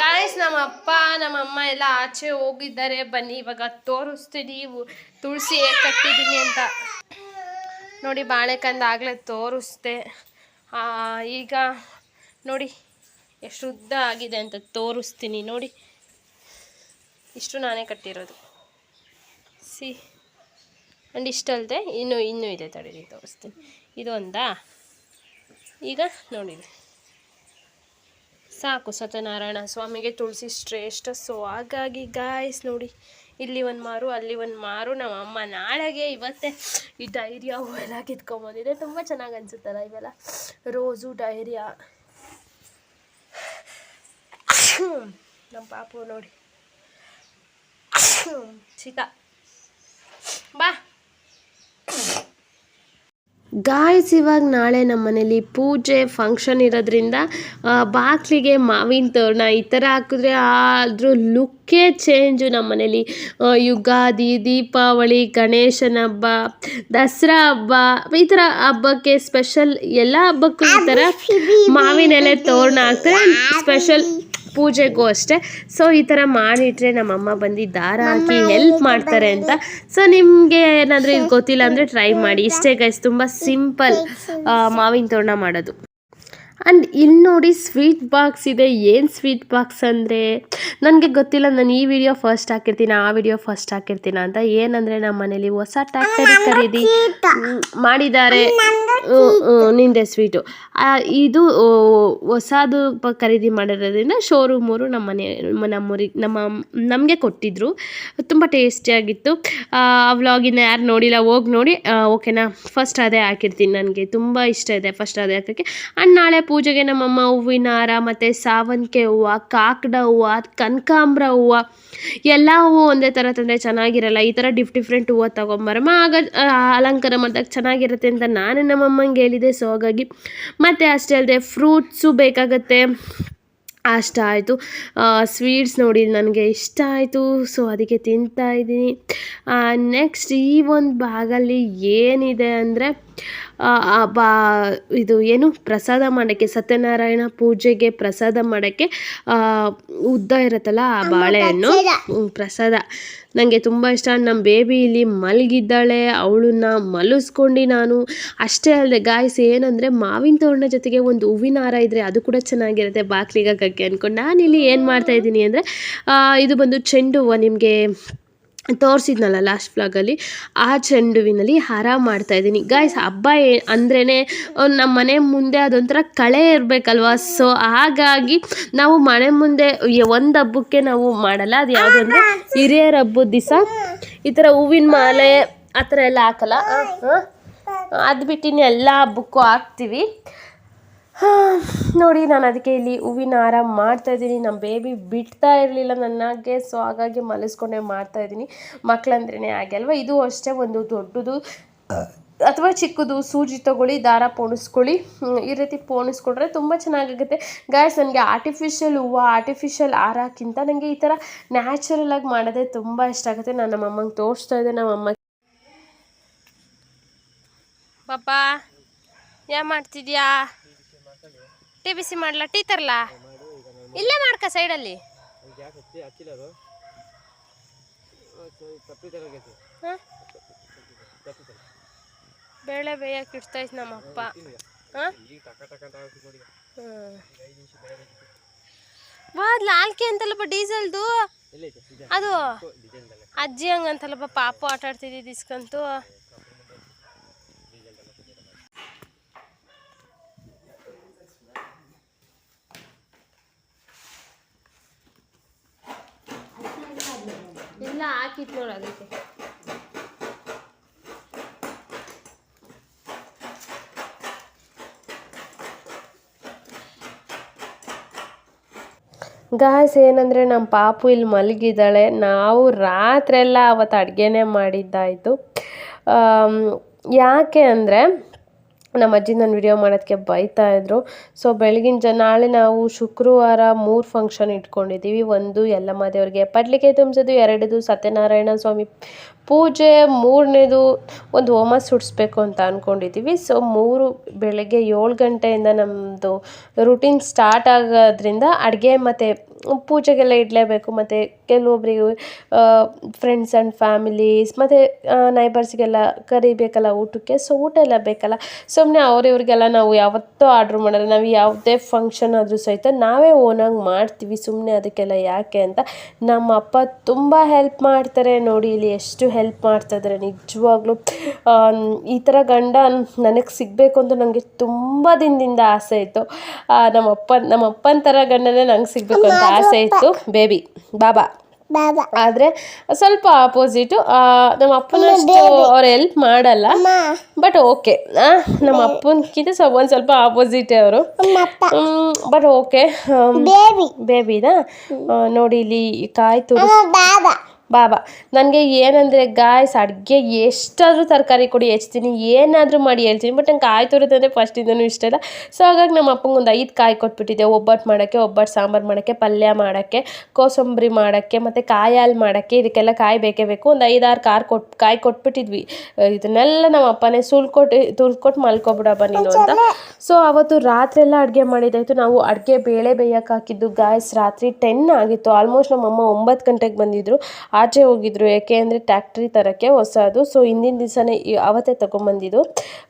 Guys ನಮ್ಮ ಅಪ್ಪ, ನಮ್ಮ ಅಮ್ಮ ಎಲ್ಲ ಆಚೆ ಹೋಗಿದ್ದಾರೆ. ಬನ್ನಿ, ಇವಾಗ ತೋರಿಸ್ತೀನಿ ತುಳಸಿ ಹೇಗೆ ಕಟ್ಟಿದ್ದೀನಿ ಅಂತ. ನೋಡಿ ಬಾಳೆಕಂದು ಆಗಲೇ ತೋರಿಸ್ದೆ. ಈಗ ನೋಡಿ, ಎಷ್ಟು ಉದ್ದ ಆಗಿದೆ ಅಂತ ತೋರಿಸ್ತೀನಿ. ನೋಡಿ, ಇಷ್ಟು ನಾನೇ ಕಟ್ಟಿರೋದು. ಸಿ ಆ್ಯಂಡ್ ಇಷ್ಟಲ್ಲದೆ ಇನ್ನೂ ಇನ್ನೂ ಇದೆ ತಡೀರಿ, ತೋರಿಸ್ತೀನಿ. ಇದೊಂದಾ? ಈಗ ನೋಡಿರಿ. ಸಾಕು ಸತ್ಯನಾರಾಯಣ ಸ್ವಾಮಿಗೆ ತುಳಸಿ ಶ್ರೇಷ್ಠ. ಸೊ ಹಾಗಾಗಿ ಗಾಯ್ಸ್ ನೋಡಿ, ಇಲ್ಲಿ ಒಂದು ಮಾರು, ಅಲ್ಲಿ ಒಂದು ಮಾರು. ನಮ್ಮ ಅಮ್ಮ ನಾಳೆಗೆ ಇವತ್ತೇ ಈ ಡೈರಿಯಾ ಹೂವೆಲ್ಲ ಕಿತ್ಕೊಂಬಂದಿದೆ. ತುಂಬ ಚೆನ್ನಾಗಿ ಅನಿಸುತ್ತಲ್ಲ ಇವೆಲ್ಲ? ರೋಸು ಡೈರಿಯಾ ನಮ್ಮ ಪಾಪು ನೋಡಿ. ಶೀತ ಬಾ. ಗಾಯ್ಸ್ ಇವಾಗ ನಾಳೆ ನಮ್ಮ ಮನೇಲಿ ಪೂಜೆ ಫಂಕ್ಷನ್ ಇರೋದ್ರಿಂದ ಬಾಕ್ಲಿಗೆ ಮಾವಿನ ತೋರಣ ಈ ಥರ ಹಾಕಿದ್ರೆ ಅದ್ರ ಲುಕ್ಕೇ ಚೇಂಜು ನಮ್ಮ ಮನೇಲಿ. ಯುಗಾದಿ ದೀಪಾವಳಿ ಗಣೇಶನ ಹಬ್ಬ ದಸರಾ ಹಬ್ಬ ಈ ಥರ ಹಬ್ಬಕ್ಕೆ ಸ್ಪೆಷಲ್ ಎಲ್ಲ ಹಬ್ಬಕ್ಕೂ ಈ ಥರ ಮಾವಿನ ಎಲೆ ತೋರಣ ಹಾಕ್ತಾರೆ. ಸ್ಪೆಷಲ್ ಪೂಜೆಗೂ ಅಷ್ಟೇ. ಸೊ ಈ ಥರ ಮಾಡಿಟ್ರೆ ನಮ್ಮಮ್ಮ ಬಂದು ದಾರ ಹಾಕಿ ಹೆಲ್ಪ್ ಮಾಡ್ತಾರೆ ಅಂತ. ಸೊ ನಿಮಗೆ ಏನಾದರೂ ಇದು ಗೊತ್ತಿಲ್ಲ ಅಂದರೆ ಟ್ರೈ ಮಾಡಿ. ಇಷ್ಟೇ ಗೈಸ್ ತುಂಬ ಸಿಂಪಲ್ ಮಾವಿನ ತೋರಣ ಮಾಡೋದು. ಆ್ಯಂಡ್ ಇಲ್ಲಿ ನೋಡಿ ಸ್ವೀಟ್ ಬಾಕ್ಸ್ ಇದೆ. ಏನು ಸ್ವೀಟ್ ಬಾಕ್ಸ್ ಅಂದರೆ? ನನಗೆ ಗೊತ್ತಿಲ್ಲ. ನಾನು ಈ ವಿಡಿಯೋ ಫಸ್ಟ್ ಹಾಕಿರ್ತೀನಿ ಆ ವಿಡಿಯೋ ಫಸ್ಟ್ ಹಾಕಿರ್ತೀನ ಅಂತ. ಏನಂದರೆ ನಮ್ಮ ಮನೇಲಿ ಹೊಸ ಟ್ಯಾಕ್ಟರಿ ಖರೀದಿ ಮಾಡಿದ್ದಾರೆ. ನಿಂದೆ ಸ್ವೀಟು ಇದು ಹೊಸದು ಖರೀದಿ ಮಾಡಿರೋದ್ರಿಂದ ಶೋರೂಮೂರು ನಮ್ಮ ಮನೆ ನಮ್ಮೂರಿಗೆ ನಮ್ಮ ನಮಗೆ ಕೊಟ್ಟಿದ್ರು. ತುಂಬ ಟೇಸ್ಟಿಯಾಗಿತ್ತು ಆ ವ್ಲಾಗಿನ ಯಾರು ನೋಡಿಲ್ಲ ಹೋಗಿ ನೋಡಿ. ಓಕೆನಾ ಫಸ್ಟ್ ಅದೇ ಹಾಕಿರ್ತೀನಿ. ನನಗೆ ತುಂಬ ಇಷ್ಟ ಇದೆ ಫಸ್ಟ್ ಅದೇ ಹಾಕೋಕ್ಕೆ. ಆ್ಯಂಡ್ ನಾಳೆ ಪೂಜೆಗೆ ನಮ್ಮಮ್ಮ ಹೂವಿನ ಹಾರ, ಮತ್ತು ಸಾವಂತಿಗೆ ಹೂವು, ಕಾಕಡ ಹೂವು, ಕನಕಾಂಬ್ರ ಹೂವು, ಎಲ್ಲ ಹೂವು ಒಂದೇ ಥರ ತಂದರೆ ಚೆನ್ನಾಗಿರಲ್ಲ. ಈ ಥರ ಡಿಫ್ ಡಿಫ್ರೆಂಟ್ ಹೂವು ತೊಗೊಂಬರಮ್ಮ. ಆಗ ಅಲಂಕಾರ ಮಾಡಿದಾಗ ಚೆನ್ನಾಗಿರುತ್ತೆ ಅಂತ ನಾನು ನಮ್ಮಮ್ಮಂಗೆ ಹೇಳಿದೆ. ಸೊ ಹಾಗಾಗಿ ಮತ್ತು ಅಷ್ಟೇ ಅಲ್ಲದೆ ಫ್ರೂಟ್ಸು ಬೇಕಾಗುತ್ತೆ. ಅಷ್ಟ ಆಯಿತು. ಸ್ವೀಟ್ಸ್ ನೋಡಿ ನನಗೆ ಇಷ್ಟ ಆಯಿತು. ಸೊ ಅದಕ್ಕೆ ತಿಂತಾ ಇದ್ದೀನಿ. ನೆಕ್ಸ್ಟ್ ಈ ಒಂದು ಭಾಗಲ್ಲಿ ಏನಿದೆ ಅಂದರೆ ಬಾ ಇದು ಏನು? ಪ್ರಸಾದ ಮಾಡೋಕ್ಕೆ ಸತ್ಯನಾರಾಯಣ ಪೂಜೆಗೆ ಪ್ರಸಾದ ಮಾಡೋಕ್ಕೆ ಉದ್ದ ಇರುತ್ತಲ್ಲ ಆ ಬಾಳೆಹಣ್ಣು? ಪ್ರಸಾದ. ನನಗೆ ತುಂಬ ಇಷ್ಟ. ನಮ್ಮ ಬೇಬಿ ಇಲ್ಲಿ ಮಲಗಿದ್ದಾಳೆ. ಅವಳನ್ನ ಮಲಸ್ಕೊಂಡು ನಾನು ಅಷ್ಟೇ ಅಲ್ಲದೆ ಗಾಯ್ಸ್ ಏನಂದರೆ ಮಾವಿನ ತೋರಣ ಜೊತೆಗೆ ಒಂದು ಹೂವಿನ ಹಾರ ಇದ್ದರೆ ಅದು ಕೂಡ ಚೆನ್ನಾಗಿರುತ್ತೆ. ಬಾಕ್ಲಿಗೆ ಹಾಕೋಕ್ಕೆ ಅಂದ್ಕೊಂಡು ನಾನಿಲ್ಲಿ ಏನು ಮಾಡ್ತಾಯಿದ್ದೀನಿ ಅಂದರೆ ಇದು ಬಂದು ಚೆಂಡು ಹೂವು ನಿಮಗೆ ತೋರಿಸಿದ್ನಲ್ಲ ಲಾಸ್ಟ್ ಫ್ಲಾಗಲ್ಲಿ ಆ ಚೆಂಡುವಿನಲ್ಲಿ ಹಾರ ಮಾಡ್ತಾ ಇದ್ದೀನಿ. ಗಾಯ್ಸ್ ಹಬ್ಬ ಏ ಅಂದ್ರೇ ನಮ್ಮ ಮನೆ ಮುಂದೆ ಅದೊಂಥರ ಕಳೆ ಇರಬೇಕಲ್ವಾ? ಸೊ ಹಾಗಾಗಿ ನಾವು ಮನೆ ಮುಂದೆ ಒಂದು ಹಬ್ಬಕ್ಕೆ ನಾವು ಮಾಡಲ್ಲ. ಅದು ಯಾವುದು ಅಂದರೆ ಹಿರಿಯರ ಹಬ್ಬದ ದಿವಸ. ಈ ಥರ ಹೂವಿನ ಮಾಲೆ ಆ ಥರ ಎಲ್ಲ ಹಾಕಲ್ಲ. ಅದು ಬಿಟ್ಟಿನ ಎಲ್ಲ ಹಬ್ಬಕ್ಕೂ ಹಾಕ್ತೀವಿ. ನೋಡಿ, ನಾನು ಅದಕ್ಕೆ ಇಲ್ಲಿ ಹೂವಿನ ಹಾರ ಮಾಡ್ತಾ ಇದ್ದೀನಿ. ನಮ್ಮ ಬೇಬಿ ಬಿಡ್ತಾ ಇರಲಿಲ್ಲ ನನಗೆ ಸೊ ಹಾಗಾಗಿ ಮಲಸ್ಕೊಂಡೆ ಮಾಡ್ತಾ ಇದ್ದೀನಿ. ಮಕ್ಕಳಂದ್ರೇ ಹಾಗೆ ಅಲ್ವಾ? ಇದು ಅಷ್ಟೇ ಒಂದು ದೊಡ್ಡದು, ಅಥವಾ ಚಿಕ್ಕದು, ಸೂಜಿ ತಗೊಳ್ಳಿ, ದಾರ ಪೋಣಿಸ್ಕೊಳ್ಳಿ. ಈ ರೀತಿ ಪೋಣಿಸ್ಕೊಂಡ್ರೆ ತುಂಬ ಚೆನ್ನಾಗಾಗುತ್ತೆ ಗಾಯ್ಸ್ ನನಗೆ ಆರ್ಟಿಫಿಷಿಯಲ್ ಹೂವು ಆರ್ಟಿಫಿಷಿಯಲ್ ಹಾರಕ್ಕಿಂತ ನನಗೆ ಈ ಥರ ನ್ಯಾಚುರಲ್ ಆಗಿ ಮಾಡೋದೇ ತುಂಬ ಇಷ್ಟ ಆಗುತ್ತೆ. ನಾನು ನಮ್ಮ ಅಮ್ಮಂಗೆ ತೋರಿಸ್ತಾ ಇದ್ದೆ ನಮ್ಮಮ್ಮ ಪಾಪ ಯಾ ಮಾಡ್ತಿದ್ಯಾ? ಟೀ ಬಿಸಿ ಮಾಡ್ಲಾ? ಟೀ ತರಲಾ? ಇಲ್ಲೇ ಮಾಡ್ಕ ಸೈಡಲ್ಲಿ? ಬೇಳೆ ಬೇಯಕ್ಕೆ ಇಡ್ತೈತೆ ನಮ್ಮಪ್ಪ. ಬಾದ್ ನಾಲ್ಕೆ ಅಂತಲ್ಲಪ್ಪ ಡೀಸೆಲ್ದು? ಅದು ಅಜ್ಜಿ ಹಂಗಂತಲ್ಲಪ್ಪ ಪಾಪು ಆಟ ಆಡ್ತಿದ್ದಿದ್ದು ಇಸ್ಕಂತು ಎಲ್ಲ ಹಾಕಿತ್ತು ನೋಡಿ ಅದಕ್ಕೆ. ಗಾಯ್ಸ್ ಏನಂದರೆ ನಮ್ಮ ಪಾಪು ಇಲ್ಲಿ ಮಲಗಿದ್ದಾಳೆ. ನಾವು ರಾತ್ರೆಲ್ಲ ಅವತ್ತು ಅಡುಗೆನೇ ಮಾಡಿದ್ದಾಯಿತು. ಯಾಕೆ ಅಂದರೆ ನಮ್ಮ ಅಜ್ಜಿ ನಾನು ವಿಡಿಯೋ ಮಾಡೋದಕ್ಕೆ ಬೈತಾ ಇದ್ರು. ಸೊ ಬೆಳಗಿನ ಜ, ನಾಳೆ ನಾವು ಶುಕ್ರವಾರ ಮೂರು ಫಂಕ್ಷನ್ ಇಟ್ಕೊಂಡಿದ್ದೀವಿ ಒಂದು ಯಲ್ಲಮ್ಮ ದೇವ್ರಿಗೆ. ಪಡ್ಲಿಕ್ಕೆ ತುಂಬಿಸೋದು ಎರಡದು ಸತ್ಯನಾರಾಯಣ ಸ್ವಾಮಿ ಪೂಜೆ ಮೂರನೇದು ಒಂದು ಹೋಮ ಸುಡಿಸ್ಬೇಕು ಅಂತ ಅಂದ್ಕೊಂಡಿದ್ದೀವಿ ಸೊ ಮೂರು ಬೆಳಗ್ಗೆ ಏಳು ಗಂಟೆಯಿಂದ ನಮ್ಮದು ರುಟೀನ್ ಸ್ಟಾರ್ಟ್ ಆಗೋದ್ರಿಂದ ಅಡುಗೆ ಮತ್ತು ಪೂಜೆಗೆಲ್ಲ ಇಡಲೇಬೇಕು. ಮತ್ತು ಕೆಲವೊಬ್ಬರಿಗೆ ಫ್ರೆಂಡ್ಸ್ ಆ್ಯಂಡ್ ಫ್ಯಾಮಿಲೀಸ್ ಮತ್ತು ನೈಬರ್ಸ್ಗೆಲ್ಲ ಕರಿಬೇಕಲ್ಲ ಊಟಕ್ಕೆ. ಸೊ ಊಟ ಎಲ್ಲ ಬೇಕಲ್ಲ. ಸುಮ್ಮನೆ ಅವ್ರಿವ್ರಿಗೆಲ್ಲ ನಾವು ಯಾವತ್ತೂ ಆರ್ಡ್ರ್ ಮಾಡಲ್ಲ. ನಾವು ಯಾವುದೇ ಫಂಕ್ಷನ್ ಆದರೂ ಸಹಿತ ನಾವೇ ಓನಾಗಿ ಮಾಡ್ತೀವಿ. ಸುಮ್ಮನೆ ಅದಕ್ಕೆಲ್ಲ ಯಾಕೆ ಅಂತ ನಮ್ಮ ಅಪ್ಪ ತುಂಬ ಹೆಲ್ಪ್ ಮಾಡ್ತಾರೆ. ನೋಡಿ, ಇಲ್ಲಿ ಎಷ್ಟು ಹೆಲ್ಪ್ ಮಾಡ್ತಾಯಿದ್ದಾರೆ ನಿಜವಾಗ್ಲೂ. ಈ ಥರ ಗಂಡ ನನಗೆ ಸಿಗಬೇಕು ಅಂತ ನನಗೆ ತುಂಬ ದಿನದಿಂದ ಆಸೆ ಇತ್ತು. ನಮ್ಮ ಅಪ್ಪ ನಮ್ಮ ಅಪ್ಪನ ಥರ ಗಂಡನೇ ನಂಗೆ ಸಿಗಬೇಕು ಅಂತ ಆಸೆ ಇತ್ತು. ಬೇಬಿ ಬಾಬಾ. ಬಾಬಾ. ಆದರೆ ಸ್ವಲ್ಪ ಆಪೋಸಿಟು ನಮ್ಮ ಅಪ್ಪನಷ್ಟು ಅವ್ರು ಹೆಲ್ಪ್ ಮಾಡಲ್ಲ. ಬಟ್ ಓಕೆ ನಮ್ಮ ಅಪ್ಪನಕ್ಕಿಂತ ಸ್ವಲ್ಪ ಒಂದು ಸ್ವಲ್ಪ ಆಪೋಸಿಟ್ ಅವರು. But okay baby. ಬೇಬಿನಾ? ನೋಡಿ ಇಲ್ಲಿ ಕಾಯಿ ತುರಿ ಬಾಬಾ ನನಗೆ ಏನಂದರೆ ಗಾಯ್ಸ್ ಅಡುಗೆ ಎಷ್ಟಾದರೂ ತರಕಾರಿ ಕೊಡಿ ಹೆಚ್ತೀನಿ ಏನಾದರೂ ಮಾಡಿ ಹೇಳ್ತೀನಿ. ಬಟ್ ನಂಗೆ ಕಾಯಿ ಫಸ್ಟ್ ಫಸ್ಟಿಂದನೂ ಇಷ್ಟ ಇಲ್ಲ. ಸೊ ಹಾಗಾಗಿ ನಮ್ಮ ಅಪ್ಪಂಗೆ ಒಂದು ಐದು ಕಾಯಿ ಕೊಟ್ಬಿಟ್ಟಿದ್ದೆ. ಒಬ್ಬಟ್ಟು ಮಾಡೋಕ್ಕೆ ಒಬ್ಬಟ್ಟು ಸಾಂಬಾರು ಮಾಡೋಕ್ಕೆ ಪಲ್ಯ ಮಾಡೋಕ್ಕೆ ಕೋಸಂಬರಿ ಮಾಡೋಕ್ಕೆ ಮತ್ತು ಕಾಯಿ ಹಾಲು ಮಾಡೋಕ್ಕೆ ಇದಕ್ಕೆಲ್ಲ ಕಾಯಿ ಬೇಕೇ ಬೇಕು. ಒಂದು ಐದಾರು ಕಾರ್ ಕೊಟ್ಟು ಕಾಯಿ ಕೊಟ್ಬಿಟ್ಟಿದ್ವಿ. ಇದನ್ನೆಲ್ಲ ನಮ್ಮ ಅಪ್ಪನೇ ಸುಲ್ಕೊಟ್ಟು ತುಳ್ಕೊಟ್ಟು ಮಲ್ಕೊಬಿಡಪ್ಪ ನೀನು ಅಂತ. ಸೊ ಅವತ್ತು ರಾತ್ರಿ ಎಲ್ಲ ಅಡುಗೆ ಮಾಡಿದ್ದಾಯಿತು ನಾವು ಅಡುಗೆ ಬೇಳೆ ಬೇಯಕ್ಕೆ ಹಾಕಿದ್ದು ಗಾಯ್ಸ್ ರಾತ್ರಿ ಟೆನ್ ಆಗಿತ್ತು. ಆಲ್ಮೋಸ್ಟ್ ನಮ್ಮ ಅಮ್ಮ ಒಂಬತ್ತು ಗಂಟೆಗೆ ಬಂದಿದ್ದರು ಆಚೆ ಹೋಗಿದ್ರು ಯಾಕೆ ಅಂದರೆ ಟ್ಯಾಕ್ಟ್ರಿ ತರೋಕ್ಕೆ ಹೊಸದು. ಸೊ ಹಿಂದಿನ ದಿವಸನೇ ಅವತ್ತೇ ತೊಗೊಂಬಂದಿದ್ದು.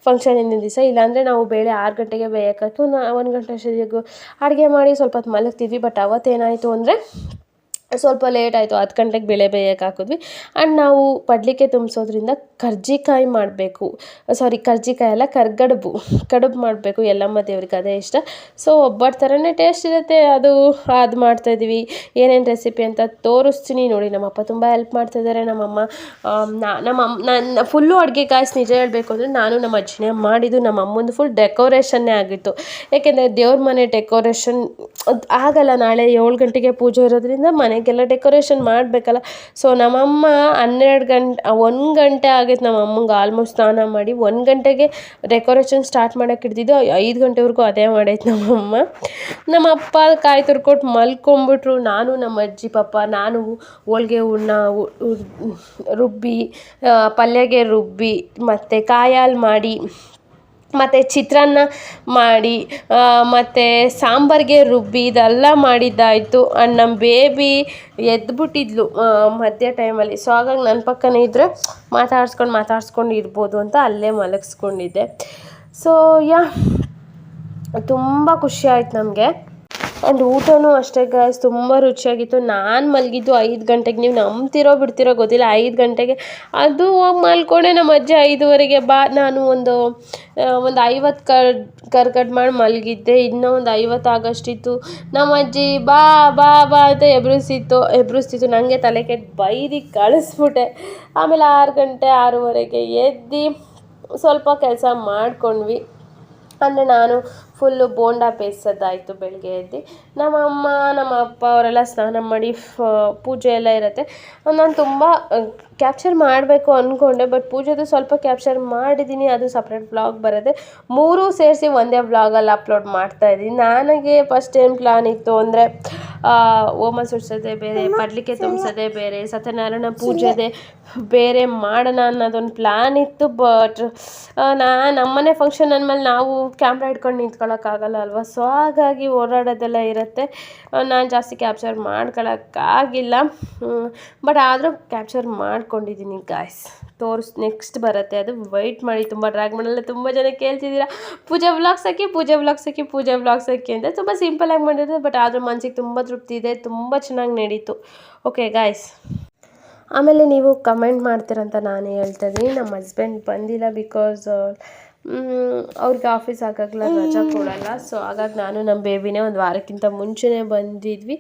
ಫಂಕ್ಷನ್ ಹಿಂದಿನ ದಿವಸ. ಇಲ್ಲಾಂದರೆ ನಾವು ಬೇಳೆ ಆರು ಗಂಟೆಗೆ ಬೇಯಕ್ಕೆ ಒಂದು ಒಂದು ಗಂಟೆ ಅಷ್ಟೊತ್ತಿಗೆ ಅಡುಗೆ ಮಾಡಿ ಸ್ವಲ್ಪ ಹೊತ್ತು ಮಲಗ್ತಿದ್ವಿ ಬಟ್ ಅವತ್ತೇನಾಯಿತು ಅಂದರೆ ಸ್ವಲ್ಪ ಲೇಟ್ ಆಯಿತು, ಹತ್ತು ಗಂಟೆಗೆ ಬೆಳೆ ಬೇಯಕ್ಕೆ ಹಾಕಿದ್ವಿ. ಆ್ಯಂಡ್ ನಾವು ಪಡ್ಲಿಕ್ಕೆ ತುಂಬಿಸೋದ್ರಿಂದ ಕರ್ಜಿಕಾಯಿ ಮಾಡಬೇಕು. ಸಾರಿ ಕರ್ಜಿಕಾಯಿ ಅಲ್ಲ ಕರ್ಗಡುಬು ಕಡುಬು. ಮಾಡಬೇಕು ಎಲ್ಲಮ್ಮ ದೇವ್ರಿಗೆ ಅದೇ ಇಷ್ಟ. ಸೊ ಒಬ್ಬಟ್ಟು ಥರನೇ ಟೇಸ್ಟ್ ಇರುತ್ತೆ. ಅದು ಅದು ಮಾಡ್ತಾಯಿದ್ವಿ ಏನೇನು ರೆಸಿಪಿ ಅಂತ ತೋರಿಸ್ತೀನಿ ನೋಡಿ. ನಮ್ಮಪ್ಪ ತುಂಬ ಹೆಲ್ಪ್ ಮಾಡ್ತಿದ್ದಾರೆ ನಮ್ಮಮ್ಮ. ನಮ್ಮ ನನ್ನ ಫುಲ್ಲು ಅಡುಗೆ ಕಾಯಿಸ್ ನಿಜ ಹೇಳಬೇಕು ಅಂದರೆ ನಾನು ನಮ್ಮ ಅಜ್ಜಿನೇ ಮಾಡಿದ್ದು. ನಮ್ಮ ಅಮ್ಮಂದು ಫುಲ್ ಡೆಕೋರೇಷನ್ನೇ ಆಗಿತ್ತು. ಏಕೆಂದರೆ ದೇವ್ರ ಮನೆ ಡೆಕೋರೇಷನ್ ಆಗಲ್ಲ. ನಾಳೆ ಏಳು ಗಂಟೆಗೆ ಪೂಜೆ ಇರೋದ್ರಿಂದ ಮನೆಗೆಲ್ಲ ಡೆಕೋರೇಷನ್ ಮಾಡಬೇಕಲ್ಲ. ಸೊ ನಮ್ಮಮ್ಮ ಹನ್ನೆರಡು ಗಂಟೆ ಒಂದು ಗಂಟೆ ಆಗೈತೆ ನಮ್ಮ ಅಮ್ಮಂಗೆ ಆಲ್ಮೋಸ್ಟ್ ಸ್ನಾನ ಮಾಡಿ. ಒಂದು ಗಂಟೆಗೆ ಡೆಕೋರೇಷನ್ ಸ್ಟಾರ್ಟ್ ಮಾಡೋಕೆ ಹಿಡ್ದಿದ್ದು ಐದು ಗಂಟೆವರೆಗೂ ಅದೇ ಮಾಡೈತೆ ನಮ್ಮಮ್ಮ. ನಮ್ಮ ಅಪ್ಪ ಕಾಯಿ ತುರ್ಕೊಟ್ಟು ಮಲ್ಕೊಂಬಿಟ್ರು. ನಾನು ನಮ್ಮ ಅಜ್ಜಿ ಪಾಪ, ನಾನು ಹೋಳ್ಗೆ ಹೂರ್ಣ ಉ- ಉ- ರುಬ್ಬಿ ಪಲ್ಯಗೆ ರುಬ್ಬಿ, ಮತ್ತು ಕಾಯಿ ಹಾಲು ಮಾಡಿ ಮತ್ತು ಚಿತ್ರಾನ್ನ ಮಾಡಿ ಮತ್ತು ಸಾಂಬಾರಿಗೆ ರುಬ್ಬಿ ಇದೆಲ್ಲ ಮಾಡಿದ್ದಾಯಿತು. ಆ್ಯಂಡ್ ನಮ್ಮ ಬೇಬಿ ಎದ್ಬಿಟ್ಟಿದ್ಲು ಆ, ಮಧ್ಯ ಟೈಮಲ್ಲಿ ಸೊ ಹಾಗಾಗಿ ನನ್ನ ಪಕ್ಕನೇ ಇದ್ದರೆ ಮಾತಾಡ್ಸ್ಕೊಂಡು ಮಾತಾಡ್ಸ್ಕೊಂಡು ಇರ್ಬೋದು ಅಂತ ಅಲ್ಲೇ ಮಲಗಿಸ್ಕೊಂಡಿದ್ದೆ. ಸೊ ಯಾ ತುಂಬ ಖುಷಿ ಆಯ್ತು ನಮಗೆ. ಆ್ಯಂಡ್ ಊಟನೂ ಅಷ್ಟೇ ಗಾಯ್ಸ್ ತುಂಬ ರುಚಿಯಾಗಿತ್ತು. ನಾನು ಮಲಗಿದ್ದು ಐದು ಗಂಟೆಗೆ, ನೀವು ನಂಬ್ತಿರೋ ಬಿಡ್ತಿರೋ ಗೊತ್ತಿಲ್ಲ, ಐದು ಗಂಟೆಗೆ. ಅದು ಮಲ್ಕೊಂಡೆ ನಮ್ಮ ಅಜ್ಜಿ ಐದುವರೆಗೆ ಬಾ, ನಾನು ಒಂದು ಒಂದು ಐವತ್ತು ಕರ್, ಕರ್ಕಟ್ ಮಾಡಿ ಮಲಗಿದ್ದೆ. ಇನ್ನೂ ಒಂದು ಐವತ್ತು ಆಗಷ್ಟಿತ್ತು. ನಮ್ಮ ಅಜ್ಜಿ ಬಾ ಬಾ ಬಾ ಅಂತ ಎಬ್ರಿಸಿತ್ತು, ಎಬ್ರಿಸ್ತಿತ್ತು. ನನಗೆ ತಲೆ ಕೆಟ್ಟು ಬೈದಿ ಕಳಿಸ್ಬಿಟ್ಟೆ. ಆಮೇಲೆ ಆರು ಗಂಟೆ ಆರೂವರೆಗೆ ಎದ್ದು ಸ್ವಲ್ಪ ಕೆಲಸ ಮಾಡ್ಕೊಂಡ್ವಿ. ಅಂದರೆ ನಾನು ಫುಲ್ಲು ಬೋಂಡ ಬೇಯಿಸೋದಾಯಿತು ಬೆಳಗ್ಗೆ ಎದ್ದು ನಮ್ಮ ಅಮ್ಮ, ನಮ್ಮ ಅಪ್ಪ ಅವರೆಲ್ಲ ಸ್ನಾನ ಮಾಡಿ ಫ ಪೂಜೆ ಎಲ್ಲ ಇರುತ್ತೆ. ನಾನು ತುಂಬ ಕ್ಯಾಪ್ಚರ್ ಮಾಡಬೇಕು ಅಂದ್ಕೊಂಡೆ ಬಟ್ ಪೂಜೆದು ಸ್ವಲ್ಪ ಕ್ಯಾಪ್ಚರ್ ಮಾಡಿದ್ದೀನಿ ಅದು ಸಪ್ರೇಟ್ ಬ್ಲಾಗ್ ಬರುತ್ತೆ. ಮೂರೂ ಸೇರಿಸಿ ಒಂದೇ ಬ್ಲಾಗಲ್ಲಿ ಅಪ್ಲೋಡ್ ಮಾಡ್ತಾ ಇದ್ದೀನಿ ನನಗೆ ಫಸ್ಟ್ ಏನು ಪ್ಲ್ಯಾನ್ ಇತ್ತು ಅಂದರೆ ಹೋಮ ಸುಡ್ಸೋದೆ ಬೇರೆ ಪಡ್ಲಿಕೆ ತುಂಬಿಸೋದೆ ಬೇರೆ ಸತ್ಯನಾರಾಯಣ ಪೂಜೆದೇ ಬೇರೆ ಮಾಡೋಣ ಅನ್ನೋದೊಂದು ಪ್ಲ್ಯಾನ್ ಇತ್ತು ಬಟ್ ನಾ ನಮ್ಮನೆ ಫಂಕ್ಷನ್ ಅಂದಮೇಲೆ ನಾವು ಕ್ಯಾಮ್ರಾ ಇಟ್ಕೊಂಡು ನಿಂತ್ಕೊಳ್ಳೋಕ್ಕಾಗಲ್ಲ ಅಲ್ವಾ? ಸೊ ಹಾಗಾಗಿ ಓಡಾಡೋದೆಲ್ಲ ಇರುತ್ತೆ. ನಾನು ಜಾಸ್ತಿ ಕ್ಯಾಪ್ಚರ್ ಮಾಡ್ಕೊಳಕ್ಕಾಗಿಲ್ಲ. ಬಟ್ ಆದರೂ ಕ್ಯಾಪ್ಚರ್ ಮಾಡ್ಕೊಂಡಿದ್ದೀನಿ ಗಾಯ್ಸ್ ತೋರಿಸ್ ನೆಕ್ಸ್ಟ್ ಬರುತ್ತೆ. ಅದು ವೆಯ್ಟ್ ಮಾಡಿ ತುಂಬ ಡ್ರ್ಯಾಗ್ ಮಾಡಲ್ಲ ತುಂಬ ಜನ ಕೇಳ್ತಿದ್ದೀರಾ? ಪೂಜೆ ಬ್ಲಾಗ್ಸ್ ಹಾಕಿ ಪೂಜೆ ಬ್ಲಾಗ್ಸ್ ಹಾಕಿ ಪೂಜೆ ಬ್ಲಾಗ್ಸ್ ಹಾಕಿ ಅಂತ. ತುಂಬ ಸಿಂಪಲಾಗಿ ಮಾಡಿರೋದು ಬಟ್ ಆದರೂ ಮನ್ಸಿಗೆ ತುಂಬ ತೃಪ್ತಿ ಇದೆ, ತುಂಬ ಚೆನ್ನಾಗಿ ನಡೀತು. ಓಕೆ ಗಾಯ್ಸ್ ಆಮೇಲೆ ನೀವು ಕಮೆಂಟ್ ಮಾಡ್ತೀರಂತ ನಾನು ಹೇಳ್ತಾ ಇದ್ದೀನಿ ನಮ್ಮ ಹಸ್ಬೆಂಡ್ ಬಂದಿಲ್ಲ ಬಿಕಾಸ್ ಅವ್ರಿಗೆ ಆಫೀಸ್ ಆಗಾಗಲ ರಜಾ ಕೊಡಲ್ಲ. ಸೊ ಹಾಗಾಗಿ ನಾನು ನಮ್ಮ ಬೇಬಿನೇ ಒಂದು ವಾರಕ್ಕಿಂತ ಮುಂಚೆನೇ ಬಂದಿದ್ವಿ.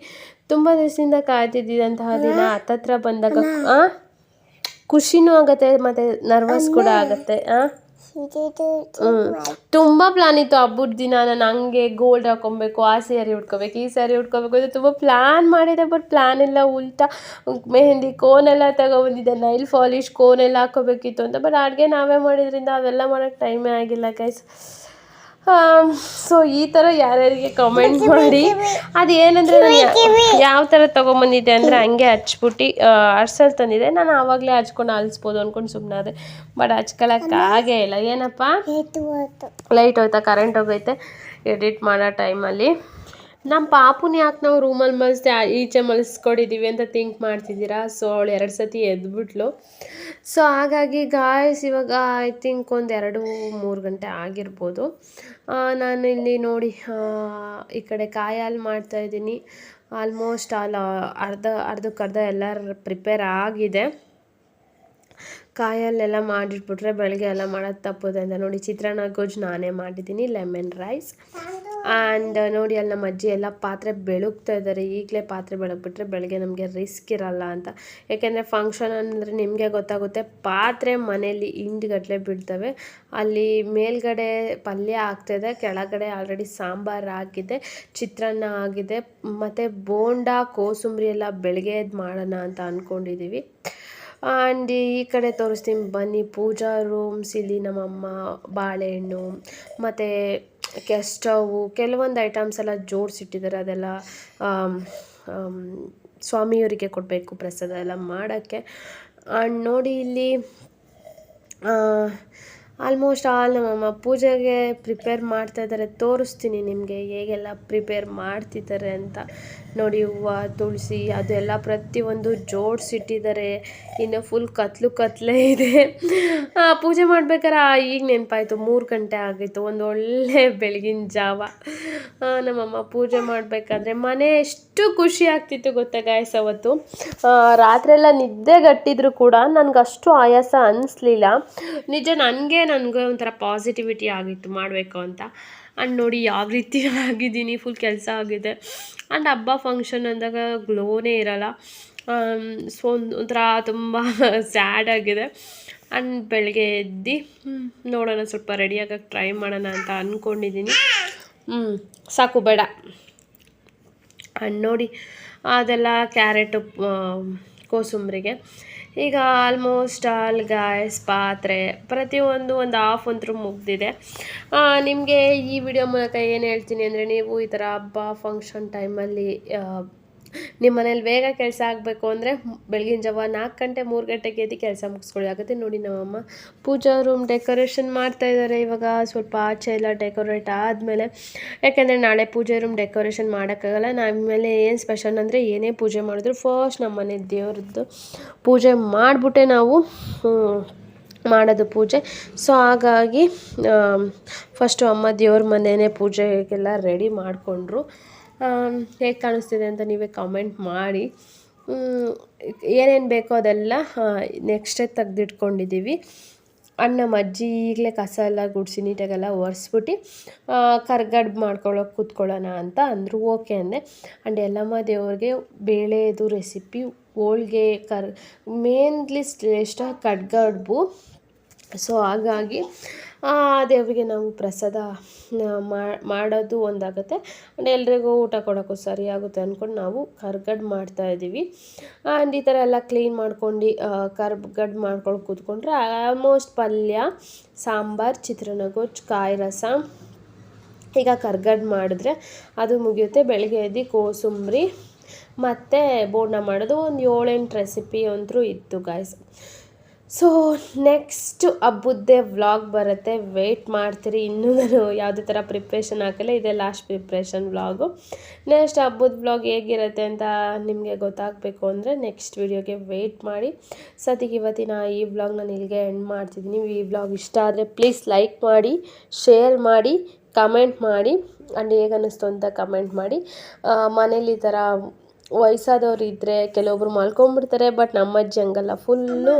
ತುಂಬ ದಿವಸದಿಂದ ಕಾಯ್ತಿದ್ದಂತಹ ದಿನ. ಹತ್ತತ್ರ ಬಂದಾಗ ಖುಷಿನೂ ಆಗುತ್ತೆ, ಮತ್ತು ನರ್ವಸ್ ಕೂಡ ಆಗುತ್ತೆ ಇದು ತುಂಬ ಪ್ಲಾನ್ ಇತ್ತು ಹಬ್ಬದ ದಿನ ನಾನು ಹಂಗೆ ಗೋಲ್ಡ್ ಹಾಕೊಬೇಕು ಆ ಸ್ಯಾರಿ ಉಟ್ಕೋಬೇಕು ಈ ಸ್ಯಾರಿ ಉಟ್ಕೋಬೇಕು. ಅಂತ ತುಂಬ ಪ್ಲ್ಯಾನ್ ಮಾಡಿದೆ ಬಟ್ ಪ್ಲ್ಯಾನ್ ಎಲ್ಲ ಉಲ್ಟಾ. ಮೆಹಂದಿ ಕೋನೆಲ್ಲ ತಗೊಬಂದಿದ್ದೆ ನೈಲ್ ಪಾಲಿಶ್ ಕೋನೆಲ್ಲ ಹಾಕೋಬೇಕಿತ್ತು ಅಂತ. ಬಟ್ ಅಡುಗೆ ನಾವೇ ಮಾಡಿದ್ರಿಂದ ಅವೆಲ್ಲ ಮಾಡೋಕ್ಕೆ ಟೈಮೇ ಆಗಿಲ್ಲ ಗೈಸ್ ಸೊ ಈ ಥರ ಯಾರ್ಯಾರಿಗೆ ಕಮೆಂಟ್ ಮಾಡಿ. ಅದು ಏನಂದರೆ ನಾನು ಯಾವ ಥರ ತೊಗೊಂಬಂದಿದ್ದೆ ಅಂದರೆ ಹಂಗೆ ಹಚ್ಬಿಟ್ಟು ಅರ್ಸಲ್ಲಿ ತಂದಿದ್ದೆ. ನಾನು ಆವಾಗಲೇ ಹಚ್ಕೊಂಡು ಅಲಿಸ್ಬೋದು ಅಂದ್ಕೊಂಡು ಸುಮ್ಮನಾದೆ ಬಟ್ ಹಚ್ಕೊಳಕ್ಕಾಗೇ ಇಲ್ಲ. ಏನಪ್ಪ? ಲೈಟ್ ಹೋಯ್ತಾ. ಕರೆಂಟ್ ಹೋಗೈತೆ. ಎಡಿಟ್ ಮಾಡೋ ಟೈಮಲ್ಲಿ ನಮ್ಮ ಪಾಪುನ ಯಾಕೆ ನಾವು ರೂಮಲ್ಲಿ ಮಲ್ಸ್ದೆ ಈಚೆ ಮಲ್ಸ್ಕೊಂಡಿದ್ದೀವಿ ಅಂತ ಥಿಂಕ್ ಮಾಡ್ತಿದ್ದೀರಾ? ಸೊ ಅವಳು ಎರಡು ಸತಿ ಎದ್ಬಿಟ್ಲು. ಸೊ ಹಾಗಾಗಿ ಗಾಯ್ಸ್ ಇವಾಗ ಐ ಥಿಂಕ್ ಒಂದು ಎರಡು ಮೂರು ಗಂಟೆ ಆಗಿರ್ಬೋದು. ನಾನು ಇಲ್ಲಿ ನೋಡಿ ಈ ಕಡೆ ಕಾಯಿ ಹಾಲು ಮಾಡ್ತಾಯಿದ್ದೀನಿ ಆಲ್ಮೋಸ್ಟ್ ಆಲ್ ಅರ್ಧ, ಅರ್ಧಕ್ಕರ್ಧ ಎಲ್ಲ ಪ್ರಿಪೇರ್ ಆಗಿದೆ. ಕಾಯಲ್ಲೆಲ್ಲ ಮಾಡಿಟ್ಬಿಟ್ರೆ ಬೆಳಗ್ಗೆ ಎಲ್ಲ ಮಾಡೋದು ತಪ್ಪೋದೆ ಅಂತ. ನೋಡಿ, ಚಿತ್ರಾನ್ನ ಗೊಜ್ಜು ನಾನೇ ಮಾಡಿದ್ದೀನಿ ಲೆಮನ್ ರೈಸ್ ಆ್ಯಂಡ್ ನೋಡಿ, ಅಲ್ಲಿ ನಮ್ಮ ಅಜ್ಜಿ ಎಲ್ಲ ಪಾತ್ರೆ ಬೆಳಗ್ತಾ ಇದ್ದಾರೆ. ಈಗಲೇ ಪಾತ್ರೆ ಬೆಳಗ್ಬಿಟ್ರೆ ಬೆಳಗ್ಗೆ ನಮಗೆ ರಿಸ್ಕ್ ಇರಲ್ಲ ಅಂತ. ಏಕೆಂದರೆ ಫಂಕ್ಷನ್ ಅಂದರೆ ನಿಮಗೆ ಗೊತ್ತಾಗುತ್ತೆ, ಪಾತ್ರೆ ಮನೆಯಲ್ಲಿ ಹಿಂಡ್ಗಟ್ಲೆ ಬಿಡ್ತವೆ ಅಲ್ಲಿ ಮೇಲ್ಗಡೆ ಪಲ್ಯ ಆಗ್ತಾಯಿದೆ ಕೆಳಗಡೆ ಆಲ್ರೆಡಿ ಸಾಂಬಾರು ಆಗಿದೆ, ಚಿತ್ರಾನ್ನ ಆಗಿದೆ. ಮತ್ತು ಬೋಂಡ, ಕೋಸಂಬರಿ ಎಲ್ಲ ಬೆಳಗ್ಗೆ ಮಾಡೋಣ ಅಂತ ಅಂದ್ಕೊಂಡಿದ್ದೀವಿ ಆ್ಯಂಡ್ ಈ ಕಡೆ ತೋರಿಸ್ತೀನಿ ಬನ್ನಿ, ಪೂಜಾ ರೂಮ್ಸ್ ಇಲ್ಲಿ ನಮ್ಮಮ್ಮ ಬಾಳೆಹಣ್ಣು, ಮತ್ತು ಕೆ ಸ್ಟವು ಕೆಲವೊಂದು ಐಟಮ್ಸ್ ಎಲ್ಲ ಜೋಡಿಸಿಟ್ಟಿದ್ದಾರೆ. ಅದೆಲ್ಲ ಸ್ವಾಮಿಯವರಿಗೆ ಕೊಡಬೇಕು ಪ್ರಸಾದ ಎಲ್ಲ ಮಾಡೋಕ್ಕೆ. ಆ್ಯಂಡ್ ನೋಡಿ ಇಲ್ಲಿ ಆಲ್ಮೋಸ್ಟ್ ಆಲ್ ನಮ್ಮಮ್ಮ ಪೂಜೆಗೆ ಪ್ರಿಪೇರ್ ಮಾಡ್ತಾ ಇದ್ದಾರೆ. ತೋರಿಸ್ತೀನಿ ನಿಮಗೆ ಹೇಗೆಲ್ಲ ಪ್ರಿಪೇರ್ ಮಾಡ್ತಿದ್ದಾರೆ ಅಂತ. ನೋಡಿ, ಹೂವು, ತುಳಸಿ ಅದೆಲ್ಲ ಪ್ರತಿಯೊಂದು ಜೋಡಿಸಿಟ್ಟಿದ್ದಾರೆ. ಇನ್ನು ಫುಲ್ ಕತ್ಲು ಕತ್ಲೇ ಇದೆ. ಪೂಜೆ ಮಾಡ್ಬೇಕಾರೆ ಈಗ ನೆನಪಾಯಿತು, ಮೂರು ಗಂಟೆ ಆಗಿತ್ತು ಒಂದು ಒಳ್ಳೆ ಬೆಳಗಿನ ಜಾವ. ನಮ್ಮಮ್ಮ ಪೂಜೆ ಮಾಡಬೇಕಾದ್ರೆ ಮನೆ ಎಷ್ಟು ಖುಷಿ ಆಗ್ತಿತ್ತು ಗೊತ್ತಾ ಗಾಯ್ಸ್ ಅವತ್ತು. ರಾತ್ರೆಲ್ಲ ನಿದ್ದೆ ನಿದ್ದೆಗಟ್ಟಿದ್ರು ಕೂಡ ನನಗೆ ಅಷ್ಟು ಆಯಾಸ ಅನ್ನಿಸ್ಲಿಲ್ಲ ನಿಜ ನನಗೆ ನನಗೆ ಒಂಥರ ಪಾಸಿಟಿವಿಟಿ ಆಗಿತ್ತು ಮಾಡಬೇಕು ಅಂತ. ಆ್ಯಂಡ್ ನೋಡಿ, ಯಾವ ರೀತಿ ಆಗಿದ್ದೀನಿ ಫುಲ್ ಕೆಲಸ ಆಗಿದೆ. ಆ್ಯಂಡ್ ಹಬ್ಬ ಫಂಕ್ಷನ್ ಅಂದಾಗ ಗ್ಲೋನೇ ಇರಲ್ಲ. ಸೊ ಒಂಥರ ತುಂಬ ಸ್ಯಾಡ್ ಆಗಿದೆ. ಆ್ಯಂಡ್ ಬೆಳಗ್ಗೆ ಎದ್ದು ನೋಡೋಣ ಸ್ವಲ್ಪ ರೆಡಿ ಆಗಕ್ಕೆ ಟ್ರೈ ಮಾಡೋಣ ಅಂತ ಅಂದ್ಕೊಂಡಿದ್ದೀನಿ ಹ್ಞೂ ಸಾಕು ಬೇಡ. ಆ್ಯಂಡ್ ನೋಡಿ, ಅದೆಲ್ಲ ಕ್ಯಾರೆಟು ಕೋಸಂಬರಿಗೆ. ಈಗ ಆಲ್ಮೋಸ್ಟ್ ಆಲ್ ಗಾಯ್ಸ್ ಪಾತ್ರೆ ಪ್ರತಿಯೊಂದು ಒಂದು ಹಾಫ್ ಅಂತೂ ಮುಗ್ದಿದೆ. ನಿಮಗೆ ಈ ವಿಡಿಯೋ ಮೂಲಕ ಏನು ಹೇಳ್ತೀನಿ ಅಂದರೆ ನೀವು ಈ ಥರ ಹಬ್ಬ ಫಂಕ್ಷನ್ ಟೈಮಲ್ಲಿ ನಿಮ್ಮ ಮನೇಲಿ ಬೇಗ ಕೆಲಸ ಆಗಬೇಕು ಅಂದರೆ ಬೆಳಗಿನ ಜಾವ ನಾಲ್ಕು ಗಂಟೆ, ಮೂರು ಗಂಟೆಗೆ ಎದ್ದು ಕೆಲಸ ಮುಗಿಸ್ಕೊಳ್ಳಿ. ಆಗುತ್ತೆ ನೋಡಿ ನಮ್ಮಮ್ಮ ಪೂಜಾ ರೂಮ್ ಡೆಕೋರೇಷನ್ ಮಾಡ್ತಾ ಇದ್ದಾರೆ ಇವಾಗ ಸ್ವಲ್ಪ ಆಚೆ ಎಲ್ಲ ಡೆಕೋರೇಟ್ ಆದಮೇಲೆ, ಯಾಕೆಂದರೆ ನಾಳೆ ಪೂಜೆ ರೂಮ್ ಡೆಕೋರೇಷನ್ ಮಾಡೋಕ್ಕಾಗಲ್ಲ. ಆಮೇಲೆ ಏನು ಸ್ಪೆಷಲ್ ಅಂದರೆ ಏನೇ ಪೂಜೆ ಮಾಡಿದ್ರು ಫಸ್ಟ್ ನಮ್ಮ ಮನೆ ದೇವ್ರದ್ದು ಪೂಜೆ ಮಾಡಿಬಿಟ್ಟೆ ನಾವು. ಮಾಡೋದು ಪೂಜೆ. ಸೊ ಹಾಗಾಗಿ ಫಸ್ಟು ಅಮ್ಮ ದೇವ್ರ ಮನೆಯೇ ಪೂಜೆಗೆಲ್ಲ ರೆಡಿ ಮಾಡಿಕೊಂಡ್ರು. ಹೇಗೆ ಕಾಣಿಸ್ತಿದೆ ಅಂತ ನೀವೇ ಕಾಮೆಂಟ್ ಮಾಡಿ. ಏನೇನು ಬೇಕೋ ಅದೆಲ್ಲ ನೆಕ್ಸ್ಟೇ ತೆಗ್ದಿಟ್ಕೊಂಡಿದ್ದೀವಿ. ಅಣ್ಣ ನಮ್ಮ ಈಗಲೇ ಕಸ ಎಲ್ಲ ಗುಡಿಸಿ ನೀಟಾಗೆಲ್ಲ ಒರೆಸ್ಬಿಟ್ಟು ಕರ್ಗಡ್ ಮಾಡ್ಕೊಳ್ಳೋಕೆ ಕೂತ್ಕೊಳ್ಳೋಣ ಅಂತ ಅಂದರು. ಓಕೆ ಅಂದೆ. ಆ್ಯಂಡ್ ಎಲ್ಲಮ್ಮ ದೇವ್ರಿಗೆ ಬೇಳೆದು ರೆಸಿಪಿ ಹೋಳ್ಗೆ, ಕರ್ ಮೇನ್ಲಿ ಎಷ್ಟ ಕಡ್ಗಡ್ಬು. ಸೊ ಹಾಗಾಗಿ ಆ ದೇವರಿಗೆ ನಾವು ಪ್ರಸಾದ ಮಾಡೋದು ಒಂದಾಗುತ್ತೆ. ಆ್ಯಂಡ್ ಎಲ್ರಿಗೂ ಊಟ ಕೊಡೋಕ್ಕೂ ಸರಿ ಆಗುತ್ತೆ ಅಂದ್ಕೊಂಡು ನಾವು ಕರ್ಗಡ್ ಮಾಡ್ತಾ ಇದ್ದೀವಿ. ಆ್ಯಂಡ್ ಈ ಥರ ಎಲ್ಲ ಕ್ಲೀನ್ ಮಾಡ್ಕೊಂಡು ಕರ್ಗಡ್ ಮಾಡ್ಕೊಂಡು ಕೂತ್ಕೊಂಡ್ರೆ ಆಲ್ಮೋಸ್ಟ್ ಪಲ್ಯ, ಸಾಂಬಾರು ಚಿತ್ರಾನ್ನ ಗೊಜ್ಜು ಕಾಯಿ ರಸ. ಈಗ ಕರ್ಗಡ್ ಮಾಡಿದ್ರೆ ಅದು ಮುಗಿಯುತ್ತೆ. ಬೆಳಗ್ಗೆ ಎದ್ದು ಕೋಸುಂಬ್ರಿ, ಮತ್ತು ಬೋಂಡ ಮಾಡೋದು. ಒಂದು ಏಳೆಂಟು ರೆಸಿಪಿ ಅಂತೂ ಇತ್ತು ಗಾಯ್ಸ್ ಸೊ ನೆಕ್ಸ್ಟ್ ಹಬ್ಬದ್ದೇ ವ್ಲಾಗ್ ಬರುತ್ತೆ. ವೆಯ್ಟ್ ಮಾಡ್ತೀರಿ. ಇನ್ನೂ ನಾನು ಯಾವುದೇ ಥರ ಪ್ರಿಪ್ರೇಷನ್ ಹಾಕಿಲ್ಲ. ಇದೇ ಲಾಸ್ಟ್ ಪ್ರಿಪ್ರೇಷನ್ ವ್ಲಾಗು ನೆಕ್ಸ್ಟ್ ಹಬ್ಬದ ವ್ಲಾಗ್ ಹೇಗಿರುತ್ತೆ ಅಂತ ನಿಮಗೆ ಗೊತ್ತಾಗಬೇಕು ಅಂದರೆ ನೆಕ್ಸ್ಟ್ ವಿಡಿಯೋಗೆ ವೆಯ್ಟ್ ಮಾಡಿ. ಸದ್ಯಕ್ಕೆ ಇವತ್ತಿನ ಈ ವ್ಲಾಗ್ ನಾನು ಇಲ್ಲಿಗೆ ಎಂಡ್ ಮಾಡ್ತಿದ್ದೀನಿ. ನೀವು ಈ ವ್ಲಾಗ್ ಇಷ್ಟ ಆದರೆ ಪ್ಲೀಸ್ ಲೈಕ್ ಮಾಡಿ ಶೇರ್ ಮಾಡಿ ಕಮೆಂಟ್ ಮಾಡಿ. ಆ್ಯಂಡ್ ಹೇಗೆ ಅನ್ನಿಸ್ತು ಅಂತ ಕಮೆಂಟ್ ಮಾಡಿ. ಮನೇಲಿ ಈ ಥರ ವಯಸ್ಸಾದವ್ರು ಇದ್ದರೆ ಕೆಲವೊಬ್ರು ಮಲ್ಕೊಂಡ್ಬಿಡ್ತಾರೆ ಬಟ್ ನಮ್ಮ ಅಜ್ಜಿ ಹಂಗಲ್ಲ ಫುಲ್ಲು